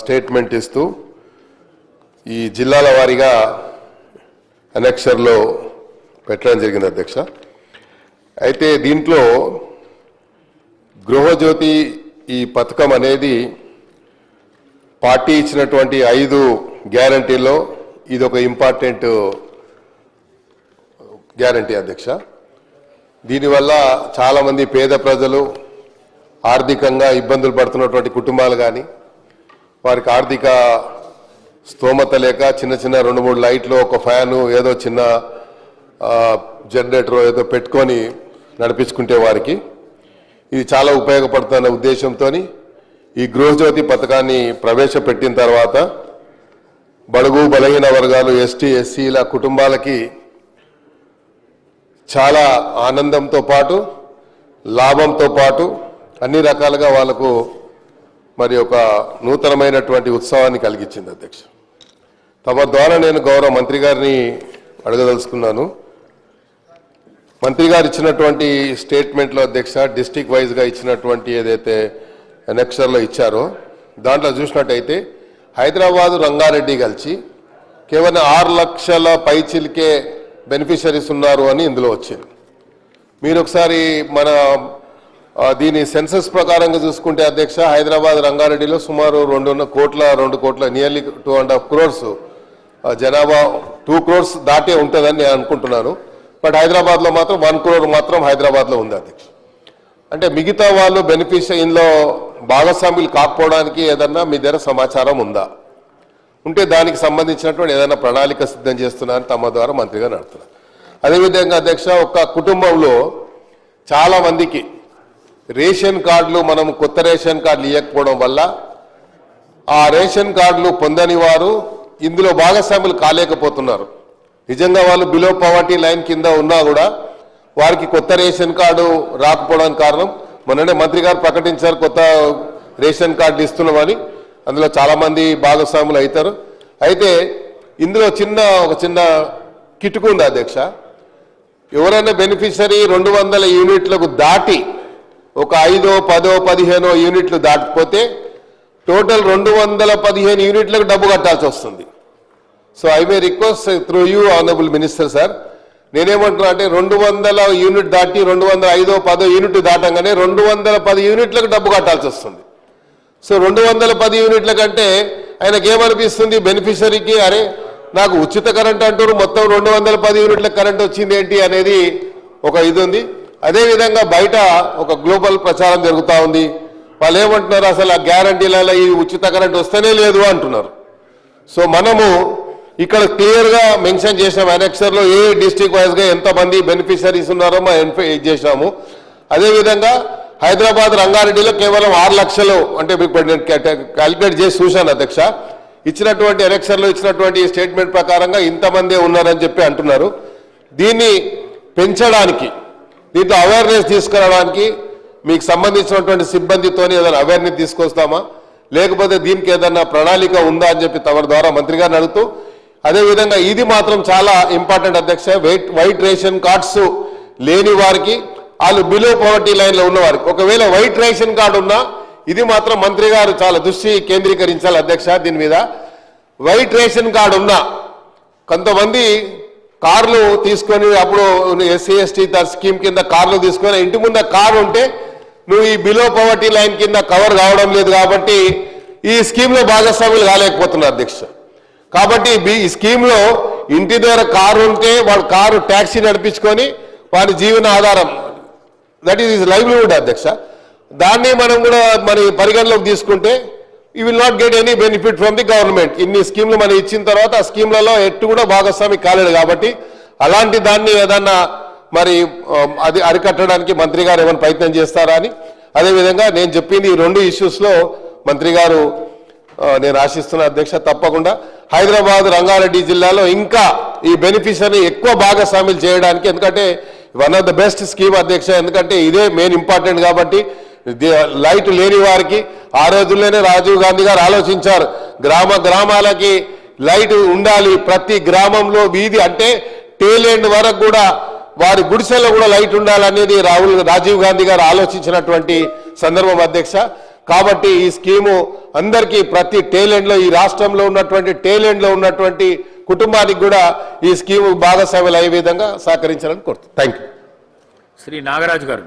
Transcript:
Statement ఇస్తూ ఈ జిల్లాల వారీగా అనెక్షర్లో పెట్టడం జరిగింది అధ్యక్ష. అయితే దీంట్లో గృహజ్యోతి ఈ పథకం అనేది పార్టీ ఇచ్చినటువంటి ఐదు గ్యారంటీల్లో ఇది ఒక ఇంపార్టెంట్ గ్యారంటీ అధ్యక్ష. దీనివల్ల చాలామంది పేద ప్రజలు ఆర్థికంగా ఇబ్బందులు పడుతున్నటువంటి కుటుంబాలు కానీ వారికి ఆర్థిక స్తోమత లేక చిన్న చిన్న రెండు మూడు లైట్లు ఒక ఫ్యాను ఏదో చిన్న జనరేటర్ ఏదో పెట్టుకొని నడిపించుకుంటే వారికి ఇది చాలా ఉపయోగపడుతున్న ఉద్దేశంతో ఈ గృహజ్యోతి పథకాన్ని ప్రవేశపెట్టిన తర్వాత బడుగు బలహీన వర్గాలు ఎస్టీ ఎస్సీల కుటుంబాలకి చాలా ఆనందంతో పాటు లాభంతో పాటు అన్ని రకాలుగా వాళ్ళకు మరి ఒక నూతనమైనటువంటి ఉత్సవాన్ని కలిగించింది అధ్యక్ష. తమ ద్వారా నేను గౌరవ మంత్రి గారిని అడగదలుచుకున్నాను. మంత్రి గారు ఇచ్చినటువంటి స్టేట్మెంట్లో అధ్యక్ష డిస్టిక్ వైజ్గా ఇచ్చినటువంటి ఏదైతే ఎనెక్సర్లో ఇచ్చారో దాంట్లో చూసినట్టయితే హైదరాబాదు రంగారెడ్డి కలిసి కేవలం ఆరు లక్షల పైచిలికే బెనిఫిషరీస్ ఉన్నారు అని ఇందులో వచ్చింది. మీరు ఒకసారి మన దీని సెన్సస్ ప్రకారంగా చూసుకుంటే అధ్యక్ష హైదరాబాద్ రంగారెడ్డిలో సుమారు రెండు కోట్ల రెండు కోట్ల nearly two and half crores జనాభా టూ క్రోర్స్ దాటే ఉంటుందని నేను అనుకుంటున్నాను. బట్ హైదరాబాద్లో మాత్రం వన్ క్రోర్ మాత్రం హైదరాబాద్లో ఉంది అధ్యక్ష. అంటే మిగతా వాళ్ళు బెనిఫిషియన్లో ఇందులో భాగస్వాములు కాకపోవడానికి ఏదన్నా మీ దగ్గర సమాచారం ఉందా? ఉంటే దానికి సంబంధించినటువంటి ఏదైనా ప్రణాళిక సిద్ధం చేస్తున్నారని తమ ద్వారా మంత్రిగా నడుతున్నారు. అదేవిధంగా అధ్యక్ష ఒక కుటుంబంలో చాలా మందికి రేషన్ కార్డులు మనం కొత్త రేషన్ కార్డులు ఇవ్వకపోవడం వల్ల ఆ రేషన్ కార్డులు పొందని వారు ఇందులో భాగస్వాములు కాలేకపోతున్నారు. నిజంగా వాళ్ళు బిలో పవర్టీ లైన్ కింద ఉన్నా కూడా వారికి కొత్త రేషన్ కార్డు రాకపోవడానికి కారణం మొన్ననే మంత్రి గారు ప్రకటించారు కొత్త రేషన్ కార్డులు ఇస్తున్నామని. అందులో చాలామంది భాగస్వాములు అవుతారు. అయితే ఇందులో చిన్న ఒక చిన్న కిటుకు ఉంది అధ్యక్ష. ఎవరైనా బెనిఫిషరీ రెండు వందల యూనిట్లకు దాటి ఒక ఐదో పదో పదిహేనో యూనిట్లు దాటిపోతే టోటల్ రెండు వందల పదిహేను యూనిట్లకు డబ్బు కట్టాల్సి వస్తుంది. So I may request through you honourable minister sir నేనేమంటున్నా అంటే రెండు వందల యూనిట్ దాటి రెండు వందల ఐదో పదో యూనిట్ దాటంగానే రెండు వందల పది యూనిట్లకు డబ్బు కట్టాల్సి వస్తుంది. సో రెండు వందల పది యూనిట్ల కంటే ఆయనకి ఏమనిపిస్తుంది బెనిఫిషరీకి అరే నాకు ఉచిత కరెంట్ అంటారు మొత్తం రెండు వందల పది యూనిట్ల కరెంట్ వచ్చింది ఏంటి అనేది ఒక ఇది ఉంది. అదేవిధంగా బయట ఒక గ్లోబల్ ప్రచారం జరుగుతూ ఉంది. వాళ్ళు ఏమంటున్నారు అసలు ఆ గ్యారంటీలలో ఈ ఉచిత కరెంట్ వస్తేనే లేదు అంటున్నారు. సో మనము ఇక్కడ క్లియర్గా మెన్షన్ చేసాము అనెక్సర్లో ఏ డిస్ట్రిక్ట్ వైజ్గా ఎంతమంది బెనిఫిషరీస్ ఉన్నారో మనం ఎన్ఫై చేసాము అదేవిధంగా హైదరాబాద్ రంగారెడ్డిలో కేవలం ఆరు లక్షలు అంటే మీకు నేను క్యాలిక్యులేట్ చేసి చూశాను అధ్యక్ష. ఇచ్చినటువంటి ఎలక్షన్లో ఇచ్చినటువంటి స్టేట్మెంట్ ప్రకారంగా ఇంతమందే ఉన్నారని చెప్పి అంటున్నారు. దీన్ని పెంచడానికి దీంట్లో అవేర్నెస్ తీసుకురావడానికి మీకు సంబంధించినటువంటి సిబ్బందితోని ఏదైనా అవేర్నెస్ తీసుకొస్తామా? లేకపోతే దీనికి ఏదైనా ప్రణాళిక ఉందా అని చెప్పి తమ ద్వారా మంత్రి గారిని అడుగుతూ అదేవిధంగా ఇది మాత్రం చాలా ఇంపార్టెంట్ అధ్యక్ష వైట్ వైట్ రేషన్ కార్డ్స్ లేని వారికి వాళ్ళు బిలో పవర్టీ లైన్లో ఉన్న వారికి. ఒకవేళ వైట్ రేషన్ కార్డు ఉన్నా ఇది మాత్రం మంత్రి గారు చాలా దృష్టి కేంద్రీకరించాలి అధ్యక్ష దీని మీద. వైట్ రేషన్ కార్డు ఉన్నా కొంతమంది కార్లు తీసుకొని అప్పుడు ఎస్సీ ఎస్టీ స్కీమ్ కింద కార్లు తీసుకొని ఇంటి ముందు కారు ఉంటే నువ్వు ఈ బిలో పవర్టీ లైన్ కింద కవర్ కావడం లేదు కాబట్టి ఈ స్కీమ్లో భాగస్వాములు కాలేకపోతున్నారు అధ్యక్ష. కాబట్టి ఈ స్కీమ్లో ఇంటి దగ్గర కారు ఉంటే వాడు కారు ట్యాక్సీ నడిపించుకొని వాడి జీవన ఆధారం దట్ ఈస్ లైవ్లీహుడ్ అధ్యక్ష. దాన్ని మనం కూడా మరి పరిగణలోకి తీసుకుంటే you will not get any benefit from the government ఇన్ని స్కీమ్లు మనం ఇచ్చిన తర్వాత ఆ స్కీమ్లలో ఎట్టు కూడా భాగస్వామి కాలేడు కాబట్టి అలాంటి దాన్ని ఏదన్నా మరి అది అరికట్టడానికి మంత్రి గారు ఏమైనా ప్రయత్నం చేస్తారా అని? అదేవిధంగా నేను చెప్పింది ఈ రెండు ఇష్యూస్లో మంత్రి గారు నేను ఆశిస్తున్న అధ్యక్ష తప్పకుండా. హైదరాబాద్ రంగారెడ్డి జిల్లాలో ఇంకా ఈ బెనిఫిషియరీ ఎక్కువ భాగస్వాములు చేయడానికి ఎందుకంటే one of the best scheme అధ్యక్ష ఎందుకంటే ఇదే మెయిన్ ఇంపార్టెంట్ కాబట్టి లైట్ లేని వారికి ఆ రోజుల్లోనే రాజీవ్ గాంధీ గారు ఆలోచించారు గ్రామ గ్రామాలకి లైట్ ఉండాలి ప్రతి గ్రామంలో వీధి అంటే టేలేండ్ వరకు కూడా వారి గుడిసెలో కూడా లైట్ ఉండాలనేది రాహుల్ రాజీవ్ గాంధీ గారు ఆలోచించినటువంటి సందర్భం అధ్యక్ష. కాబట్టి ఈ స్కీము అందరికీ ప్రతి టేలెండ్లో ఈ రాష్ట్రంలో ఉన్నటువంటి టేలెండ్లో ఉన్నటువంటి కుటుంబానికి కూడా ఈ స్కీము భాగస్వాములు అయ్యే విధంగా సహకరించాలని కోరుతుంది థ్యాంక్ యూ శ్రీ నాగరాజు గారు.